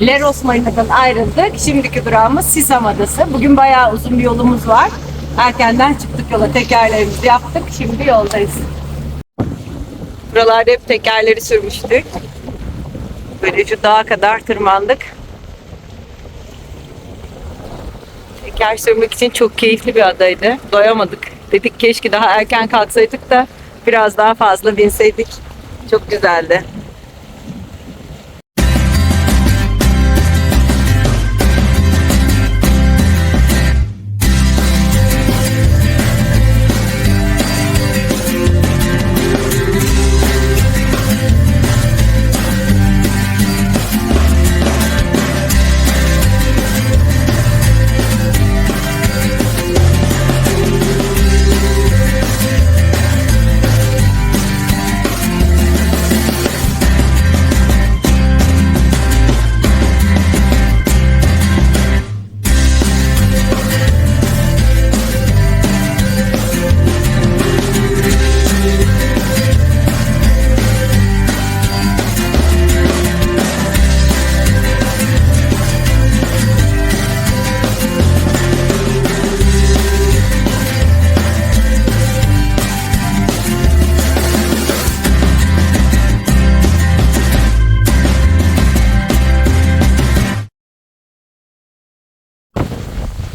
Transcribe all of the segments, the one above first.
Leros Marina'dan ayrıldık. Şimdiki durağımız Sisam Adası. Bugün bayağı uzun bir yolumuz var. Erkenden çıktık yola. Tekerlerimizi yaptık. Şimdi yoldayız. Buralarda hep tekerleri sürmüştük. Böyle şu dağa kadar tırmandık. Teker sürmek için çok keyifli bir adaydı. Doyamadık. Dedik keşke daha erken kalksaydık da biraz daha fazla binseydik. Çok güzeldi.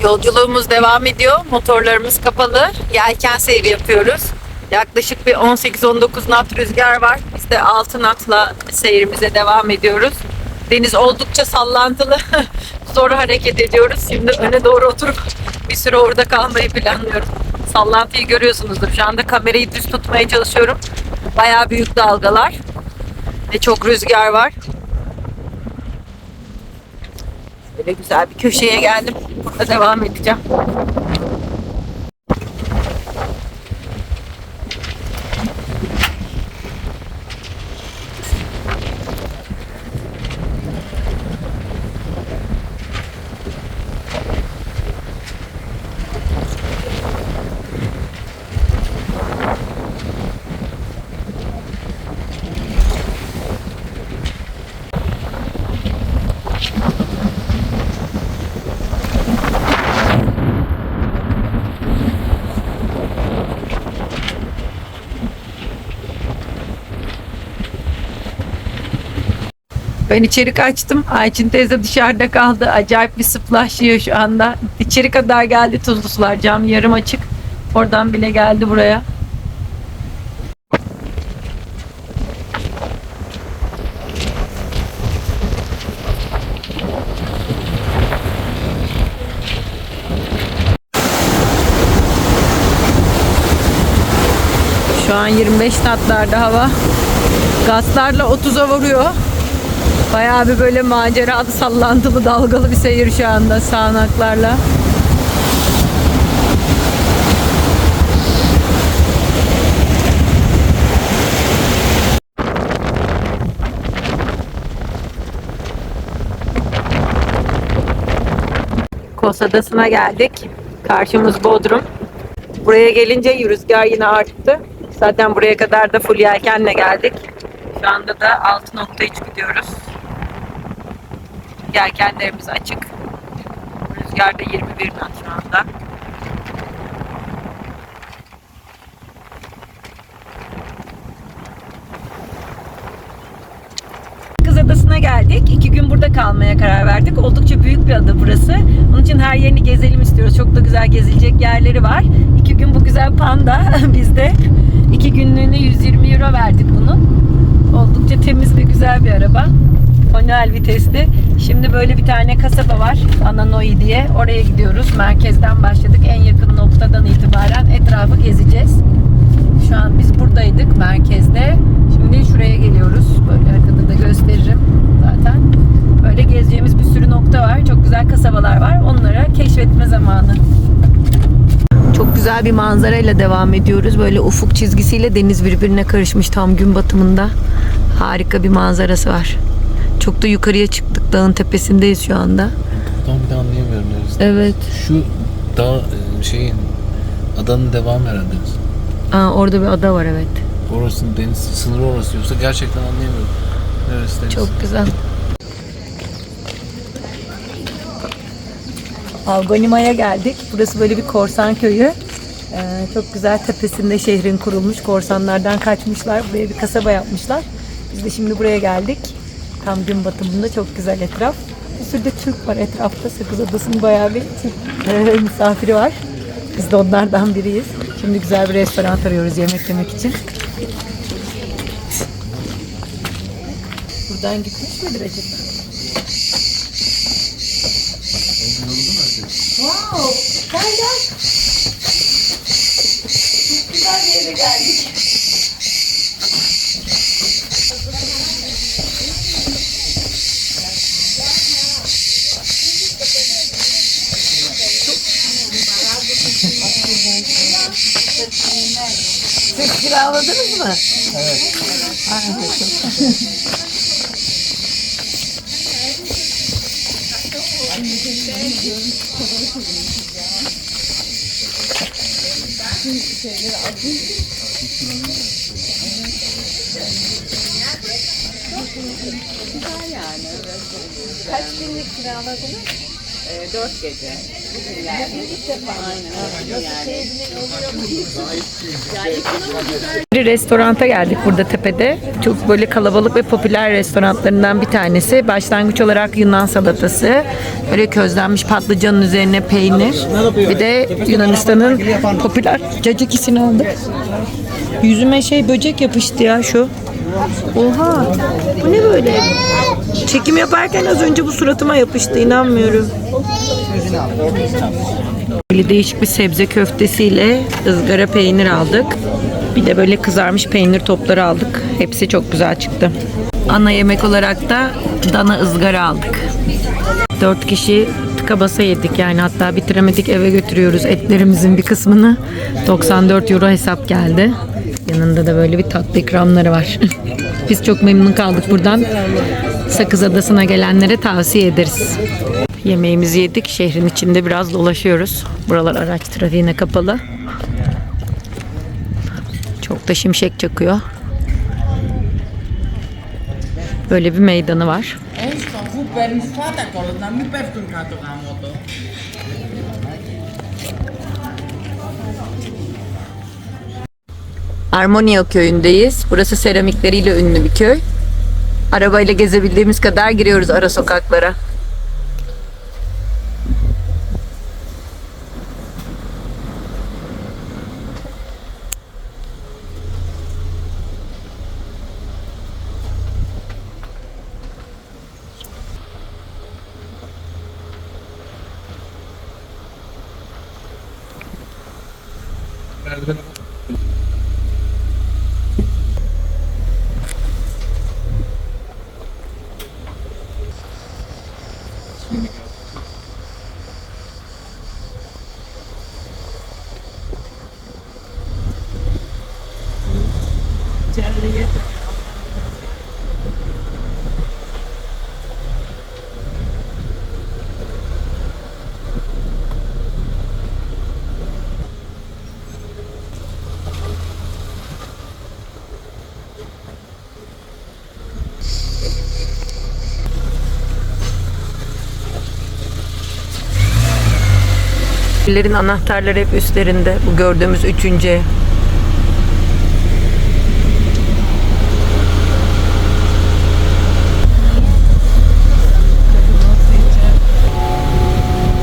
Yolculuğumuz devam ediyor. Motorlarımız kapalı. Yelken seyri yapıyoruz. Yaklaşık bir 18-19 knot rüzgar var. Biz de 6 knotla seyrimize devam ediyoruz. Deniz oldukça sallantılı. Zor hareket ediyoruz. Şimdi öne doğru oturup bir süre orada kalmayı planlıyorum. Sallantıyı görüyorsunuzdur. Şu anda kamerayı düz tutmaya çalışıyorum. Bayağı büyük dalgalar. Ve çok rüzgar var. Böyle güzel bir köşeye geldim. Burada devam edeceğim. Ben içeri kaçtım. Ayçin teyze dışarıda kaldı. Acayip bir sıplaşıyor şu anda. İçeri kadar geldi tuzlu sular. Cam yarım açık. Oradan bile geldi buraya. Şu an 25 natlarda hava. Gazlarla 30'a vuruyor. Bayağı bir böyle maceralı, sallantılı, dalgalı bir seyir şu anda sağanaklarla. Kos Adası'na geldik. Karşımız Bodrum. Buraya gelince rüzgar yine arttı. Zaten buraya kadar da full yelkenle geldik. Şu anda da 6.3 gidiyoruz. Yelkenlerimiz açık. Rüzgar da 21 knot şu anda. Kız Adası'na geldik. İki gün burada kalmaya karar verdik. Oldukça büyük bir ada burası. Onun için her yerini gezelim istiyoruz. Çok da güzel gezilecek yerleri var. İki gün bu güzel panda bizde. iki günlüğüne 120 euro verdik bunun. Oldukça temiz ve güzel bir araba. Manuel vitesli. Şimdi böyle bir tane kasaba var. Ananoi diye. Oraya gidiyoruz. Merkezden başladık. En yakın noktadan itibaren etrafı gezeceğiz. Şu an biz buradaydık merkezde. Şimdi şuraya geliyoruz. Böyle arkada da gösteririm zaten. Böyle gezeceğimiz bir sürü nokta var. Çok güzel kasabalar var. Onlara keşfetme zamanı. Çok güzel bir manzarayla devam ediyoruz. Böyle ufuk çizgisiyle deniz birbirine karışmış tam gün batımında. Harika bir manzarası var. Çok da yukarıya çıktık. Dağın tepesindeyiz şu anda. Buradan bir de anlayamıyorum neresi. Evet. Şu dağ e, şeyin adanın devamı herhalde. Aa, orada bir ada var evet. Orası deniz sınırı orası yoksa gerçekten anlayamıyorum. Neresi deniz? Çok güzel. Avgonima'ya geldik. Burası böyle bir korsan köyü. Ee, çok güzel tepesinde şehrin kurulmuş. Korsanlardan kaçmışlar. Buraya bir kasaba yapmışlar. Biz de şimdi buraya geldik. Tam gün batımında çok güzel etraf. Bir sürü de Türk var etrafta. Sakız Adası'nın bayağı bir Türk e, misafiri var. Biz de onlardan biriyiz. Şimdi güzel bir restoran arıyoruz yemek yemek için. Buradan gitmiş midir acaba? Wow! Gel gel. Çok güzel bir yere geldik. Siz kiraladınız mı? Evet. Kaç günlük kiraladınız? Dört gece. Bir restoranta geldik burada tepede. Çok böyle kalabalık ve popüler restoranlarından bir tanesi. Başlangıç olarak Yunan salatası. Böyle közlenmiş patlıcanın üzerine peynir. Bir de Yunanistan'ın popüler cacikisini aldık. Yüzüme şey böcek yapıştı ya şu. Oha. Bu ne böyle? Çekim yaparken az önce bu suratıma yapıştı. inanmıyorum. Böyle değişik bir sebze köftesiyle ızgara peynir aldık. Bir de böyle kızarmış peynir topları aldık. Hepsi çok güzel çıktı. Ana yemek olarak da dana ızgara aldık. Dört kişi tıka basa yedik yani hatta bitiremedik eve götürüyoruz etlerimizin bir kısmını. 94 euro hesap geldi. Yanında da böyle bir tatlı ikramları var. Biz çok memnun kaldık buradan. Sakız Adası'na gelenlere tavsiye ederiz. Yemeğimizi yedik. Şehrin içinde biraz dolaşıyoruz. Buralar araç trafiğine kapalı. Çok da şimşek çakıyor. Böyle bir meydanı var. Armonia köyündeyiz. Burası seramikleriyle ünlü bir köy. Arabayla gezebildiğimiz kadar giriyoruz ara sokaklara. Evlerin anahtarları hep üstlerinde. Bu gördüğümüz üçüncü ev.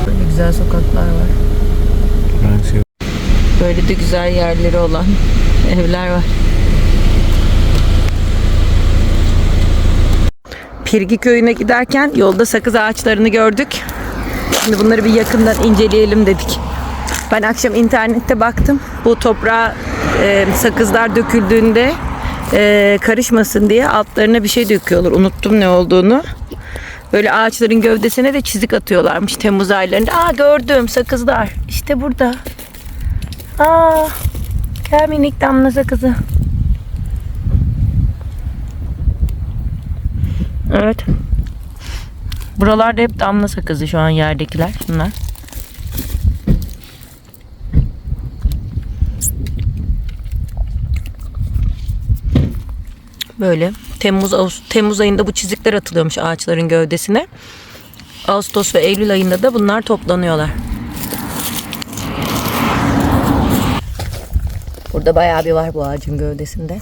Böyle güzel sokaklar var. Hangisi? Böyle de güzel yerleri olan evler var. Pirgi köyüne giderken yolda sakız ağaçlarını gördük. Şimdi bunları bir yakından inceleyelim dedik. Ben akşam internette baktım. Bu toprağa e, sakızlar döküldüğünde e, karışmasın diye altlarına bir şey döküyorlar. Unuttum ne olduğunu. Böyle ağaçların gövdesine de çizik atıyorlarmış Temmuz aylarında. Aa gördüm sakızlar. İşte burada. Aa, gel minik damla sakızı. Evet. Buralarda hep damla sakızı şu an yerdekiler. Bunlar. Böyle Temmuz Ağustos, Temmuz ayında bu çizikler atılıyormuş ağaçların gövdesine. Ağustos ve Eylül ayında da bunlar toplanıyorlar. Burada bayağı bir var bu ağacın gövdesinde.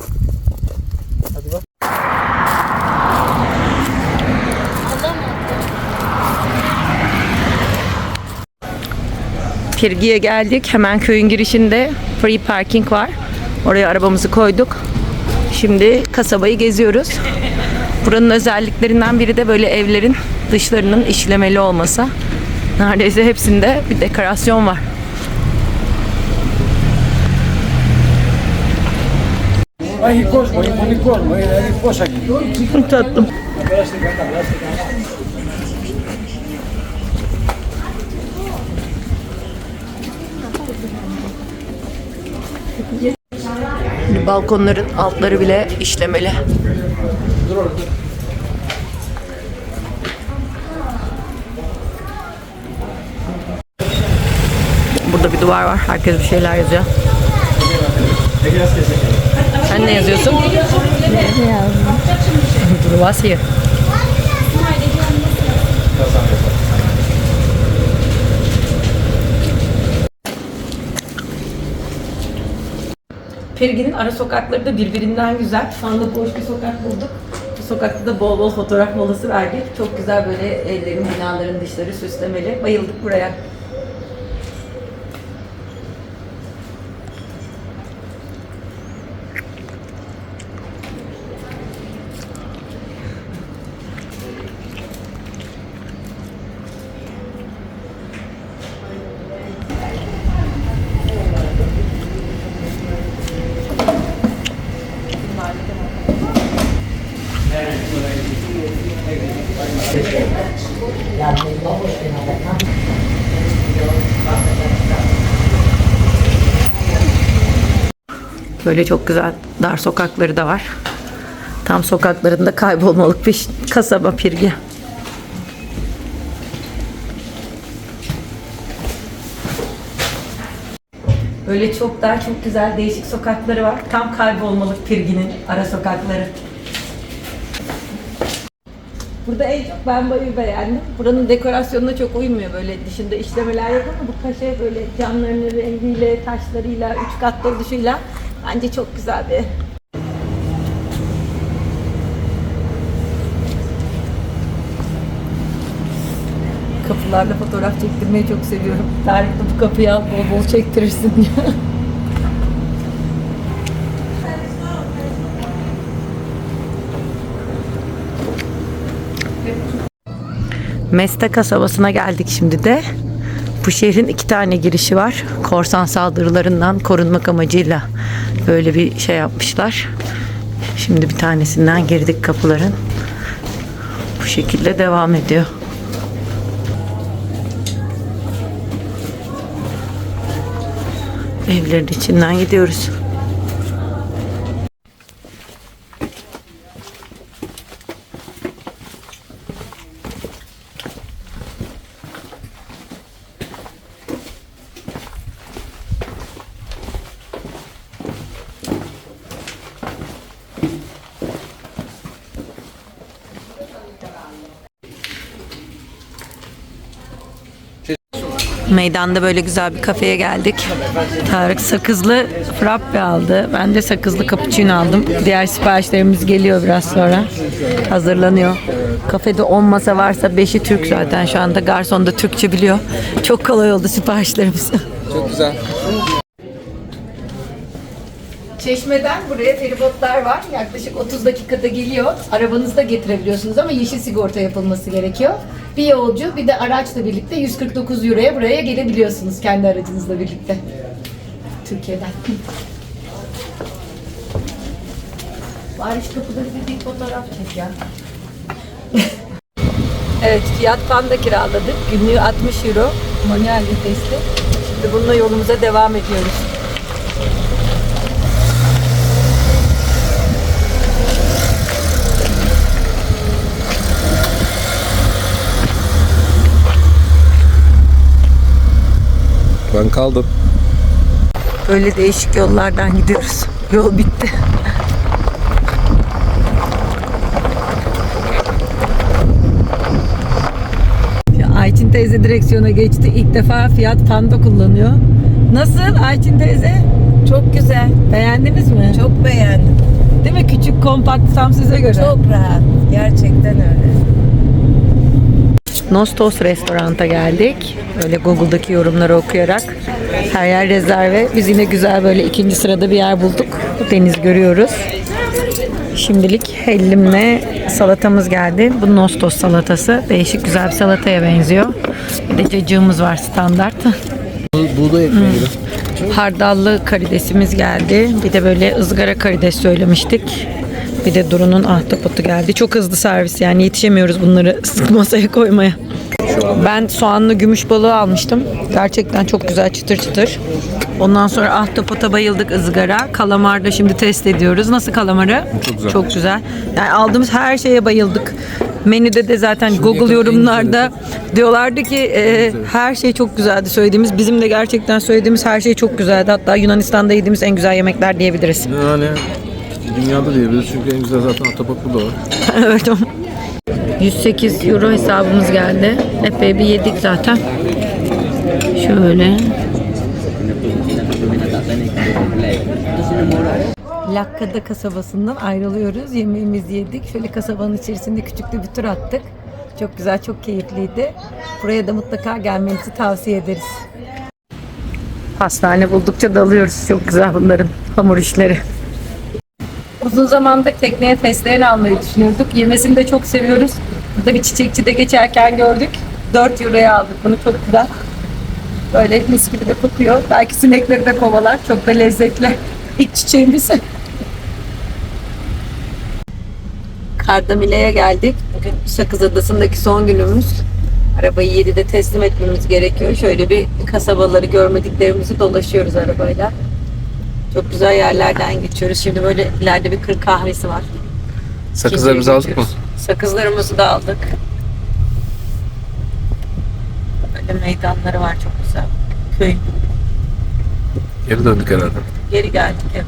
Hadi bak. Kirgi'ye geldik. Hemen köyün girişinde free parking var. Oraya arabamızı koyduk. Şimdi kasabayı geziyoruz. Buranın özelliklerinden biri de böyle evlerin dışlarının işlemeli olması. Neredeyse hepsinde bir dekorasyon var. Aí coisa, aí pode como, aí aí poxa aqui. Tatlım. Balkonların altları bile işlemeli. Burada bir duvar var. Herkes bir şeyler yazıyor. Sen ne yazıyorsun? Durvas here. Pergi'nin ara sokakları da birbirinden güzel. Şu boş bir sokak bulduk. Bu sokakta da bol bol fotoğraf molası verdik. Çok güzel böyle evlerin, binaların dışları süslemeli. Bayıldık buraya. Böyle çok güzel dar sokakları da var. Tam sokaklarında kaybolmalık bir kasaba Pirgi. Böyle çok dar, çok güzel değişik sokakları var. Tam kaybolmalık Pirgi'nin ara sokakları. Burada en çok ben bayı beğendim. Buranın dekorasyonuna çok uymuyor böyle dışında işlemeler yok ama bu kaşe böyle camlarının rengiyle, taşlarıyla, üç katlı oluşuyla bence çok güzel bir Kapılarla fotoğraf çektirmeyi çok seviyorum. Tarihte bu kapıyı al bol bol çektirirsin diye. Meste kasabasına geldik şimdi de. Bu şehrin iki tane girişi var. Korsan saldırılarından korunmak amacıyla böyle bir şey yapmışlar. Şimdi bir tanesinden girdik kapıların. Bu şekilde devam ediyor. Evlerin içinden gidiyoruz. Meydanda böyle güzel bir kafeye geldik. Tarık sakızlı frappe aldı. Ben de sakızlı cappuccino aldım. Diğer siparişlerimiz geliyor biraz sonra. Hazırlanıyor. Kafede 10 masa varsa 5'i Türk zaten şu anda. Garson da Türkçe biliyor. Çok kolay oldu siparişlerimiz. Çok güzel. Çeşmeden buraya feribotlar var. Yaklaşık 30 dakikada geliyor. Arabanızda getirebiliyorsunuz ama yeşil sigorta yapılması gerekiyor. Bir yolcu bir de araçla birlikte 149 euroya buraya gelebiliyorsunuz kendi aracınızla birlikte. Türkiye'den. Bari şu kapıda bir, bir fotoğraf çek ya. evet fiyat panda kiraladık. Günlüğü 60 euro. Manuel vitesli. Şimdi bununla yolumuza devam ediyoruz. Ben kaldım. Böyle değişik yollardan gidiyoruz. Yol bitti. teyze direksiyona geçti. İlk defa Fiat Panda kullanıyor. Nasıl Ayçin teyze? Çok güzel. Beğendiniz mi? Çok beğendim. Değil mi? Küçük, kompakt tam size göre. Çok rahat. Gerçekten öyle. Nostos restoranta geldik. Böyle Google'daki yorumları okuyarak. Her yer rezerve. Biz yine güzel böyle ikinci sırada bir yer bulduk. Deniz görüyoruz. Şimdilik hellimle salatamız geldi. Bu Nostos salatası. Değişik güzel bir salataya benziyor. Bir de cacığımız var standart. Bu- Buğday ekmeği gibi. Hardallı karidesimiz geldi. Bir de böyle ızgara karides söylemiştik. Bir de Duru'nun ahtapotu geldi. Çok hızlı servis yani yetişemiyoruz bunları masaya koymaya. Ben soğanlı gümüş balığı almıştım. Gerçekten çok güzel çıtır çıtır. Ondan sonra ahtapota bayıldık ızgara. Kalamar da şimdi test ediyoruz. Nasıl kalamarı? Çok güzel. Çok güzel. Yani aldığımız her şeye bayıldık. Menüde de zaten Google yorumlarda diyorlardı ki e, her şey çok güzeldi söylediğimiz. Bizim de gerçekten söylediğimiz her şey çok güzeldi. Hatta Yunanistan'da yediğimiz en güzel yemekler diyebiliriz. Yani dünyada diyebiliriz çünkü en güzel zaten ahtapot burada var. evet. 108 euro hesabımız geldi. Epey bir yedik zaten. Şöyle. Lakkada kasabasından ayrılıyoruz. Yemeğimizi yedik. Şöyle kasabanın içerisinde küçük de bir tur attık. Çok güzel, çok keyifliydi. Buraya da mutlaka gelmenizi tavsiye ederiz. Pastane buldukça dalıyoruz. Çok güzel bunların hamur işleri. Uzun zamandır tekneye fesleğen almayı düşünüyorduk. Yemesini de çok seviyoruz. Burada bir çiçekçide geçerken gördük. 4 euroya aldık bunu çok güzel. Böyle mis gibi de kokuyor. Belki sinekleri de kovalar. Çok da lezzetli. İlk çiçeğimiz. Kardamile'ye geldik. Bugün Sakız Adası'ndaki son günümüz. Arabayı 7'de teslim etmemiz gerekiyor. Şöyle bir kasabaları görmediklerimizi dolaşıyoruz arabayla. Çok güzel yerlerden geçiyoruz. Şimdi böyle ileride bir kır kahvesi var. Sakızlarımızı İkinciye aldık mı? geçiyoruz. Sakızlarımızı da aldık. Böyle meydanları var çok güzel. Köy. Geri döndük herhalde. Geri geldik evet.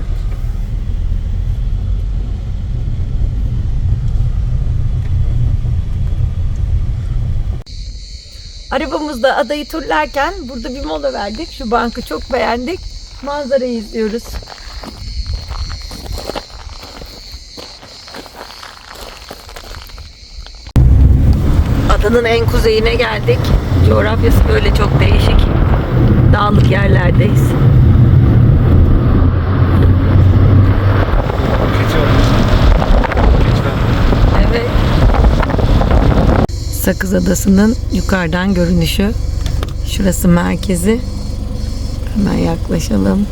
Arabamızda adayı turlarken burada bir mola verdik. Şu bankı çok beğendik. Manzarayı izliyoruz. Adanın en kuzeyine geldik. Coğrafyası böyle çok değişik. Dağlık yerlerdeyiz. Evet. Sakız Adası'nın yukarıdan görünüşü. Şurası merkezi. Hemen yaklaşalım.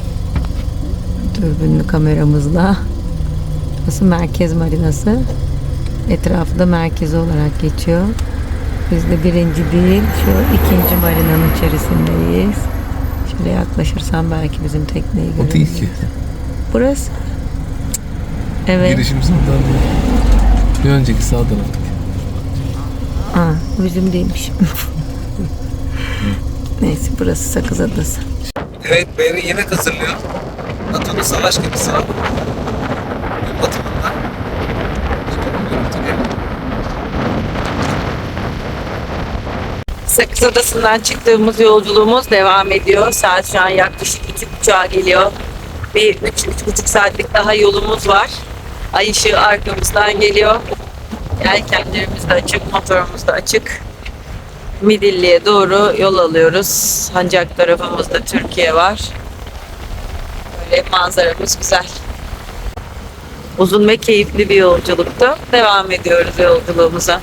Dürbünlü kameramızla. Burası merkez marinası. Etrafı da merkezi olarak geçiyor. Biz de birinci değil, şu ikinci marinanın içerisindeyiz. Şöyle yaklaşırsam belki bizim tekneyi O değil görürüz. ki. Burası. Evet. Girişimiz oradan değil. Bir önceki sağ taraf. Aa, bizim değilmiş. Neyse burası Sakız Adası. Evet Beyri yemek hazırlıyor. NATO'nun savaş gemisi var. Gün batımında. Sakız Adası'ndan çıktığımız yolculuğumuz devam ediyor. Saat şu an yaklaşık iki buçuğa geliyor. Bir üç, üç buçuk saatlik daha yolumuz var. Ay ışığı arkamızdan geliyor. Yelkenlerimiz de açık, motorumuz da açık. Midilli'ye doğru yol alıyoruz. Sancak tarafımızda Türkiye var. Böyle manzaramız güzel. Uzun ve keyifli bir yolculukta devam ediyoruz yolculuğumuza.